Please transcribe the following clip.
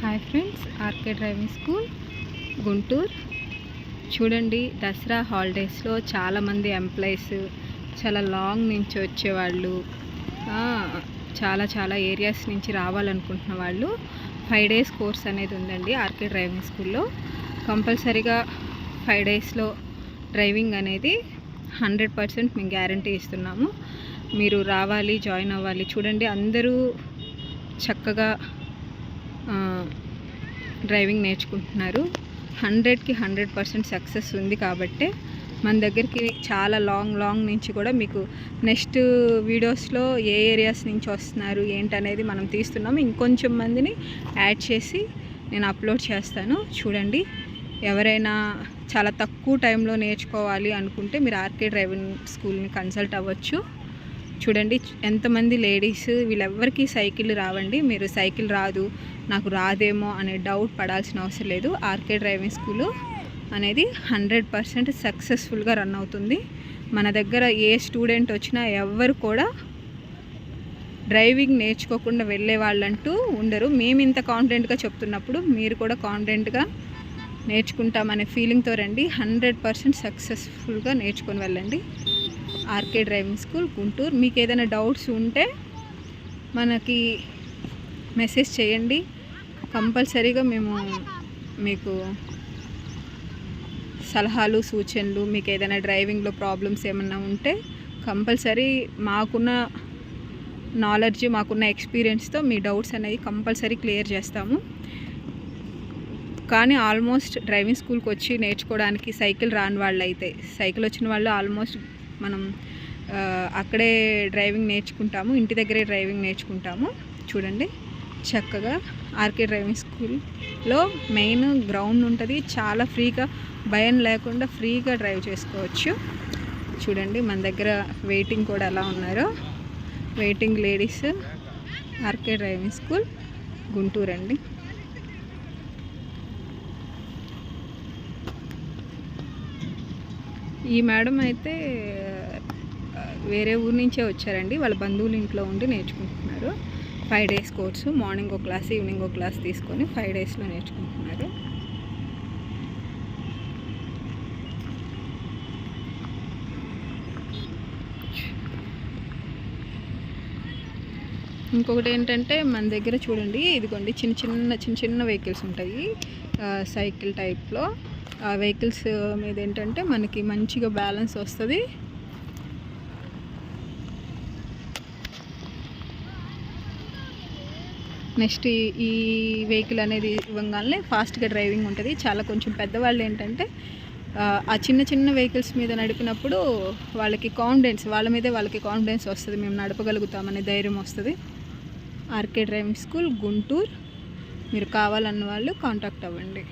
Hi friends RK driving school Guntur. చూడండి దసరా హాలిడేస్లో చాలామంది ఎంప్లాయీస్ చాలా లాంగ్ నుంచి వచ్చేవాళ్ళు. చాలా చాలా ఏరియాస్ నుంచి రావాలనుకుంటున్న వాళ్ళు ఫైవ్ డేస్ కోర్స్ అనేది ఉందండి ఆర్కే డ్రైవింగ్ స్కూల్లో. కంపల్సరీగా ఫైవ్ డేస్లో డ్రైవింగ్ అనేది హండ్రెడ్ పర్సెంట్ మేము గ్యారంటీ ఇస్తున్నాము. మీరు రావాలి జాయిన్ అవ్వాలి. చూడండి అందరూ చక్కగా డ్రైవింగ్ నేర్చుకుంటున్నారు. హండ్రెడ్కి హండ్రెడ్ పర్సెంట్ సక్సెస్ ఉంది కాబట్టే మన దగ్గరికి చాలా లాంగ్ లాంగ్ నుంచి కూడా మీకు నెక్స్ట్ వీడియోస్లో ఏ ఏరియాస్ నుంచి వస్తున్నారు ఏంటనేది మనం తీస్తున్నాము ఇంకొంచెం మందిని యాడ్ చేసి నేను అప్లోడ్ చేస్తాను. చూడండి ఎవరైనా చాలా తక్కువ టైంలో నేర్చుకోవాలి అనుకుంటే మీరు ఆర్కే డ్రైవింగ్ స్కూల్ని కన్సల్ట్ అవ్వచ్చు. చూడండి ఎంతమంది లేడీస్ వీళ్ళెవ్వరికీ సైకిల్ రావండి. మీరు సైకిల్ రాదు నాకు రాదేమో అనే డౌట్ పడాల్సిన అవసరం లేదు. ఆర్కే డ్రైవింగ్ స్కూలు అనేది హండ్రెడ్ పర్సెంట్ సక్సెస్ఫుల్గా రన్ అవుతుంది. మన దగ్గర ఏ స్టూడెంట్ వచ్చినా ఎవరు కూడా డ్రైవింగ్ నేర్చుకోకుండా వెళ్ళే వాళ్ళంటూ ఉండరు. మేము ఇంత కాన్ఫిడెంట్గా చెప్తున్నప్పుడు మీరు కూడా కాన్ఫిడెంట్గా నేర్చుకుంటామనే ఫీలింగ్తో రండి. హండ్రెడ్ పర్సెంట్ సక్సెస్ఫుల్గా నేర్చుకొని వెళ్ళండి. RK driving school Guntur. మీకు ఏదైనా డౌట్స్ ఉంటే మనకి మెసేజ్ చేయండి. కంపల్సరీగా మేము మీకు సలహాలు సూచనలు మీకు ఏదైనా డ్రైవింగ్లో ప్రాబ్లమ్స్ ఏమన్నా ఉంటే కంపల్సరీ మాకున్న నాలెడ్జ్ మాకున్న ఎక్స్పీరియన్స్తో మీ డౌట్స్ అనేవి కంపల్సరీ క్లియర్ చేస్తాము. కానీ ఆల్మోస్ట్ డ్రైవింగ్ స్కూల్కి వచ్చి నేర్చుకోవడానికి సైకిల్ రాని వాళ్ళు అయితే సైకిల్ వచ్చిన వాళ్ళు ఆల్మోస్ట్ మనం అక్కడే డ్రైవింగ్ నేర్చుకుంటాము ఇంటి దగ్గరే డ్రైవింగ్ నేర్చుకుంటాము. చూడండి. చక్కగా ఆర్కే డ్రైవింగ్ స్కూల్లో మెయిన్ గ్రౌండ్ ఉంటుంది. చాలా ఫ్రీగా భయం లేకుండా ఫ్రీగా డ్రైవ్ చేసుకోవచ్చు. చూడండి మన దగ్గర వెయిటింగ్ కూడా ఎలా ఉన్నారో. Waiting ladies RK driving school Guntur అండి. ఈ మేడం అయితే వేరే ఊరు నుంచే వచ్చారండి. వాళ్ళ బంధువుల ఇంట్లో ఉండి నేర్చుకుంటున్నారు. ఫైవ్ డేస్ కోర్సు మార్నింగ్ ఒక క్లాస్ ఈవినింగ్ ఒక క్లాస్ తీసుకొని ఫైవ్ డేస్లో నేర్చుకుంటున్నారు. ఇంకొకటి ఏంటంటే మన దగ్గర చూడండి ఇదిగోండి చిన్న చిన్న చిన్న చిన్న వెహికల్స్ ఉంటాయి. సైకిల్ టైప్లో. ఆ వెహికల్స్ మీద ఏంటంటే మనకి మంచిగా బ్యాలెన్స్ వస్తుంది. నెక్స్ట్ ఈ- వెహికల్ అనేది ఇవ్వగానే ఫాస్ట్గా డ్రైవింగ్ ఉంటుంది. చాలా కొంచెం పెద్దవాళ్ళు ఏంటంటే ఆ, ఆ చిన్న చిన్న వెహికల్స్ మీద నడిపినప్పుడు వాళ్ళకి కాన్ఫిడెన్స్ వాళ్ళ మీదే వాళ్ళకి కాన్ఫిడెన్స్ వస్తుంది. మేము నడపగలుగుతామనే ధైర్యం వస్తుంది. RK driving school Guntur. మీరు కావాలన్న వాళ్ళు కాంటాక్ట్ అవ్వండి.